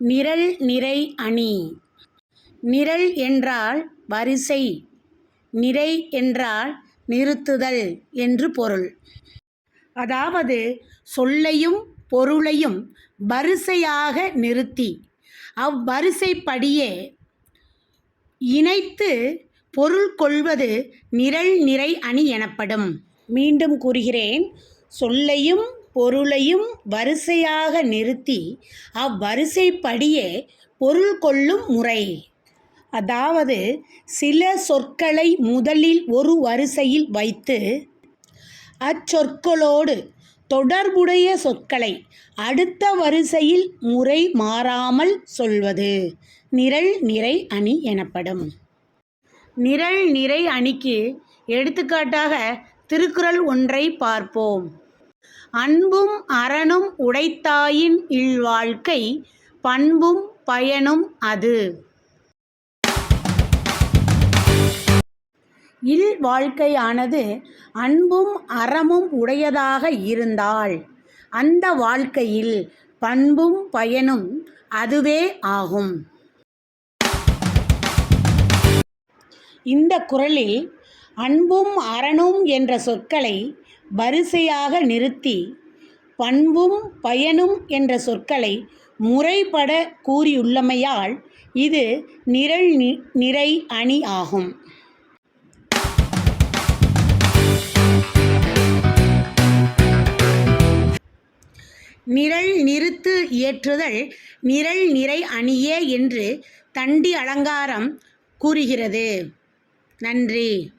நிரல் நிறை அணி. நிரல் என்றால் வரிசை. நிறை என்றால் நிறுத்துதல் என்று பொருள். அதாவது சொல்லையும் பொருளையும் வரிசையாக நிறுத்தி அவ்வரிசைப்படியே இணைத்து பொருள் கொள்வது நிரல் நிறை அணி எனப்படும். மீண்டும் கூறுகிறேன். சொல்லையும் பொருளையும் வரிசையாக நிறுத்தி அவ்வரிசைப்படியே பொருள் கொள்ளும் முறை. அதாவது சில சொற்களை முதலில் ஒரு வரிசையில் வைத்து அச்சொற்களோடு தொடர்புடைய சொற்களை அடுத்த வரிசையில் முறை மாறாமல் சொல்வது. நிரல் நிறை அணி எனப்படும். நிரல் நிறை அணிக்கு எடுத்துக்காட்டாக திருக்குறள் ஒன்றை பார்ப்போம். அன்பும் அறனும் உடைத்தாயின் இல்வாழ்க்கை பண்பும் பயனும் அது. இல் வாழ்க்கையானது அன்பும் அறமும் உடையதாக இருந்தால் அந்த வாழ்க்கையில் பண்பும் பயனும் அதுவே ஆகும். இந்த குறளில் அன்பும் அறனும் என்ற சொற்களை வரிசையாக நிறுத்தி பண்பும் பயனும் என்ற சொற்களை முறைப்பட கூறியுள்ளமையால் இது நிரல் நி- நிறை அணி ஆகும். நிரல் நிறுத்து இயற்றுதல் நிரல் நிறை அணியே என்று தண்டி அலங்காரம் கூறுகிறது. நன்றி.